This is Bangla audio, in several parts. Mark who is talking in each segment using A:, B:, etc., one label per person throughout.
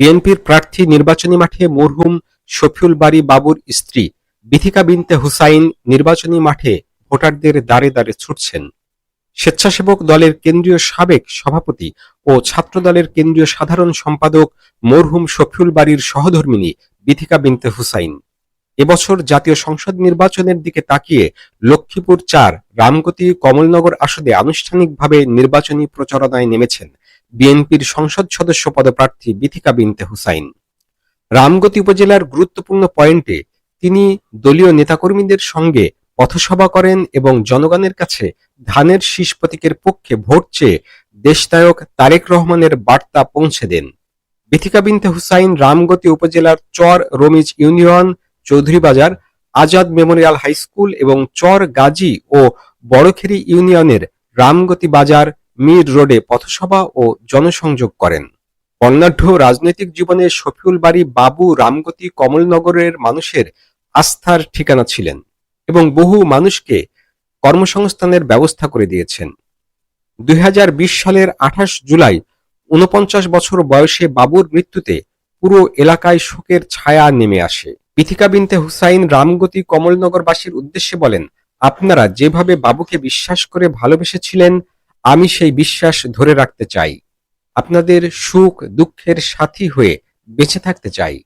A: বিএনপির প্রার্থী নির্বাচনী মাঠে মরহুম শফিউল বাড়ি বাবুর স্ত্রী বিথিকা বিনতে হুসাইন নির্বাচনী মাঠে ভোটারদের দাঁড়ে দাঁড়ে ছুটছেন। স্বেচ্ছাসেবক দলের কেন্দ্রীয় সাবেক সভাপতি ও ছাত্রদলের কেন্দ্রীয় সাধারণ সম্পাদক মরহুম শফিউল বাড়ির সহধর্মিনী বিথিকা বিনতে হুসাইন। এবছর জাতীয় সংসদ নির্বাচনের দিকে তাকিয়ে লক্ষ্মীপুর চার, রামগতি, কমলনগর আসনে আনুষ্ঠানিকভাবে নির্বাচনী প্রচারণায় নেমেছেন বিএনপির সংসদ সদস্য পদপ্রার্থী বিথিকা বিনতে হুসাইন। রামগতি উপজেলার গুরুত্বপূর্ণ পয়েন্টে তিনি দলীয় নেতাকর্মীদের সঙ্গে পথসভা করেন এবং জনগণের কাছে ধানের শীষ প্রতীকের পক্ষে ভোট চেয়ে দেশনায়ক তারেক রহমানের বার্তা পৌঁছে দেন। বিথিকা বিনতে হুসাইন রামগতি উপজেলার Char Ramiz union, Chowdhury Bazar, Azad memorial high school এবং চর গাজী ও বড়খেরি ইউনিয়নের রামগতি বাজার মীর রোডে পথসভা ও জনসংযোগ করেন। বর্ণাঢ্য রাজনৈতিক জীবনে শফিউল বাড়ি বাবু রামগতি কমলনগরের মানুষের আস্থার ঠিকানা ছিলেন এবং বহু মানুষকে কর্মসংস্থানের ব্যবস্থা করে দিয়েছেন। দুই হাজার বিশ সালের আঠাশ জুলাই উনপঞ্চাশ বছর বয়সে বাবুর মৃত্যুতে পুরো এলাকায় শোকের ছায়া নেমে আসে। পিথিকা বিনতে হুসাইন রামগতি কমলনগরবাসীর উদ্দেশ্যে বলেন, আপনারা যেভাবে বাবুকে বিশ্বাস করে ভালোবেসেছিলেন আমি সেই বিশ্বাস ধরে রাখতে চাই। আপনাদের সুখ দুঃখের সাথী হয়ে বেঁচে থাকতে চাই।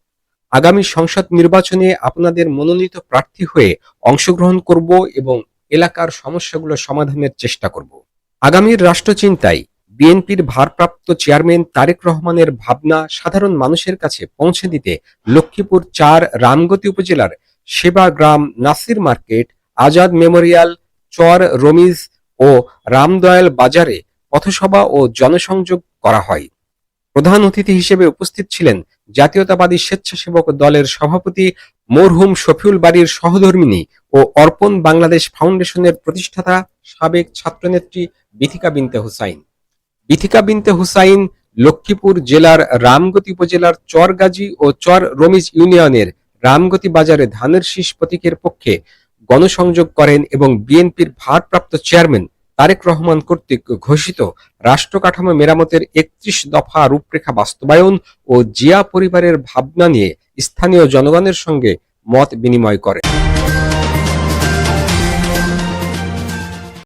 A: আগামী সংসদ নির্বাচনে আপনাদের মনোনীত প্রার্থী হয়ে অংশগ্রহণ করব এবং এলাকার সমস্যাগুলো সমাধানের চেষ্টা করব। আগামীর রাষ্ট্রচিন্তায় বিএনপির ভারপ্রাপ্ত চেয়ারম্যান তারেক রহমানের ভাবনা সাধারণ মানুষের কাছে পৌঁছে দিতে লক্ষ্মীপুর চার রামগতি উপজেলার সেবা গ্রাম নাসির মার্কেট, আজাদ মেমোরিয়াল, চর রমিজ ও রামদয়াল বাজারে পথসভা ও জনসংযোগ করা হয়। প্রধান অতিথি হিসেবে উপস্থিত ছিলেন জাতীয়তাবাদী স্বেচ্ছাসেবক দলের সভাপতি মরহুম শফিউল বাড়ির সহধর্মিনী ও অর্পণ বাংলাদেশ ফাউন্ডেশনের প্রতিষ্ঠাতা সাবেক ছাত্রনেত্রী বিথিকা বিনতে হুসাইন। বিথিকা বিনতে হুসাইন লক্ষ্মীপুর জেলার রামগতি উপজেলার চরগাজী ও চর রমিজ ইউনিয়নের রামগতি বাজারে ধানের শীষ প্রতীকের পক্ষে গণসংযোগ করেন এবং বিএনপির ভারপ্রাপ্ত চেয়ারম্যান তারেক রহমান কর্তৃক ঘোষিত রাষ্ট্র কাঠামো মেরামতের একত্রিশ দফা রূপরেখা বাস্তবায়ন ও জিয়া পরিবারের ভাবনা নিয়ে স্থানীয় জনগণের সঙ্গে মত বিনিময় করেন